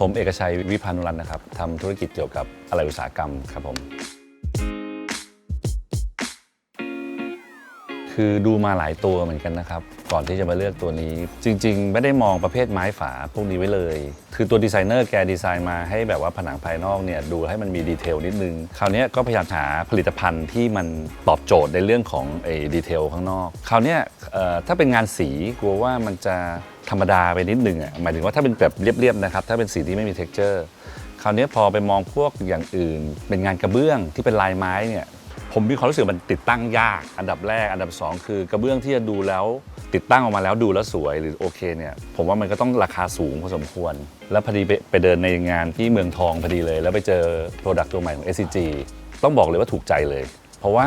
ผมเอกชัยวิพานุรันท์นะครับทำธุรกิจเกี่ยวกับอะไหล่อุตสาหกรรมครับผม คือดูมาหลายตัวเหมือนกันนะครับ ก่อนที่จะมาเลือกตัวนี้ จริง ๆ ไม่ได้มองประเภทไม้ฝาพวกนี้ไว้เลย คือตัวดีไซเนอร์แกดีไซน์มาให้แบบว่าผนังภายนอกเนี่ยดูให้มันมีดีเทลนิดนึง คราวนี้ก็พยายามหาผลิตภัณฑ์ที่มันตอบโจทย์ในเรื่องของไอ้ดีเทลข้างนอก คราวนี้ถ้าเป็นงานสีกลัวว่ามันจะธรรมดาไปนิดนึงอะหมายถึงว่าถ้าเป็นแบบเรียบๆนะครับถ้าเป็นสีที่ไม่มี t e x t อร์คราวนี้พอไปมองพวกอย่างอื่น เป็นงานกระเบื้องที่เป็นลายไม้เนี่ย ผมมีความรู้สึกมันติดตั้งยาก อันดับแรก อันดับ 2 คือกระเบื้องที่จะดูแล้ว ติดตั้งออกมาแล้วดูแล้วสวยหรือโอเคเนี่ยผมว่ามันก็ต้องราคาสูงพอสมควร แล้วพอดีไปไปเดินในงานที่เมืองทองพอดีเลย แล้วไปเจอโปรดักต์ตัวใหม่ของ SCG ต้องบอกเลยว่าถูกใจเลย เพราะว่า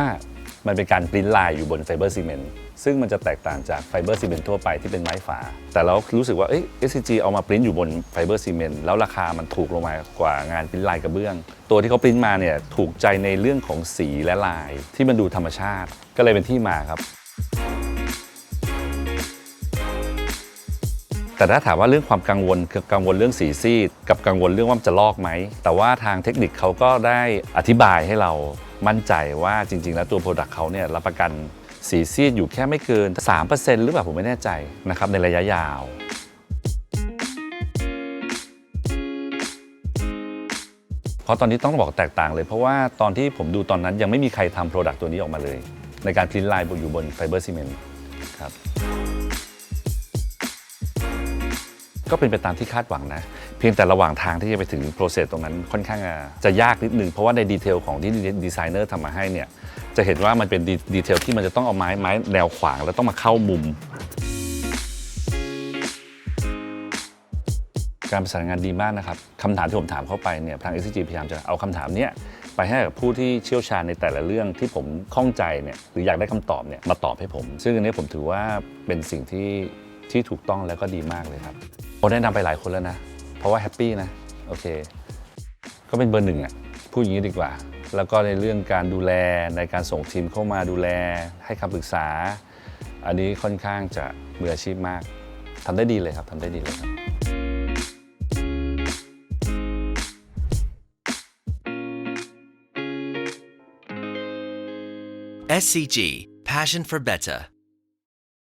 มันเป็นการปริ้นลายอยู่บนไฟเบอร์ซีเมนต์ซึ่งมันจะแตกต่างจากไฟเบอร์ซีเมนต์ทั่วไปที่เป็นไม้ฝา แต่เรารู้สึกว่าเอ้ย SCG เอามาปริ้นอยู่บนไฟเบอร์ซีเมนต์แล้วราคามันถูกลงมากว่างานปริ้นลายกระเบื้อง ตัวที่เขาปริ้นมาเนี่ยถูกใจในเรื่องของสีและลาย ที่มันดูธรรมชาติ ก็เลยเป็นที่มาครับ แต่ถ้าถามว่าเรื่องความกังวลคือกังวลเรื่องสีซีดกับกังวลเรื่องว่ามันจะลอกไหมแต่ว่าทางเทคนิคเขาก็ได้อธิบายให้เรา มั่นใจว่าจริง ๆ แล้วตัวโปรดักต์เขาเนี่ยรับประกันสีซีดอยู่แค่ไม่เกิน 3%หรือเปล่าผมไม่แน่ใจนะครับในระยะยาวเพราะตอนนี้ต้องบอกแตกต่างเลยเพราะว่าตอนที่ผมดูตอนนั้นยังไม่มีใครทำโปรดักต์ตัวนี้ออกมาเลย ในการพริ้นลายอยู่บนไฟเบอร์ซีเมนต์ครับ ก็เป็นไปตามที่คาดหวังนะ เพียงแต่ระหว่างทางที่จะไปถึงโปรเซสตรงนั้นค่อนข้างจะยากนิดนึง เพราะว่าในดีเทลของที่ดีไซเนอร์ทำมาให้เนี่ยจะเห็นว่ามันเป็นดีดเทลที่มันจะต้องเอาไม้ไม้แนวขวางแล้วต้องมาเข้ามุม การประสานงานดีมากนะครับคำถามที่ผมถามเข้าไปเนี่ยทาง SCG พยายามจะเอาคำถามเนี้ยไปให้กับผู้ที่เชี่ยวชาญในแต่ละเรื่องที่ผมข้องใจเนี่ยหรืออยากได้คำตอบเนี่ยมาตอบให้ผม ซึ่งอันนี้ผมถือว่าเป็นสิ่งที่ที่ถูกต้องแล้วก็ดีมากเลยครับ ผมแนะนำไปหลายคนแล้วนะ เพราะว่าแฮปปี้นะ โอเค ก็เป็นเบอร์หนึ่งอะพูดอย่างนี้ดีกว่า แล้วก็ในเรื่องการดูแลในการส่งทีมเข้ามาดูแลให้คำปรึกษา อันนี้ค่อนข้างจะมืออาชีพมากทำได้ดีเลยครับทำได้ดีเลยครับ SCG Passion for Better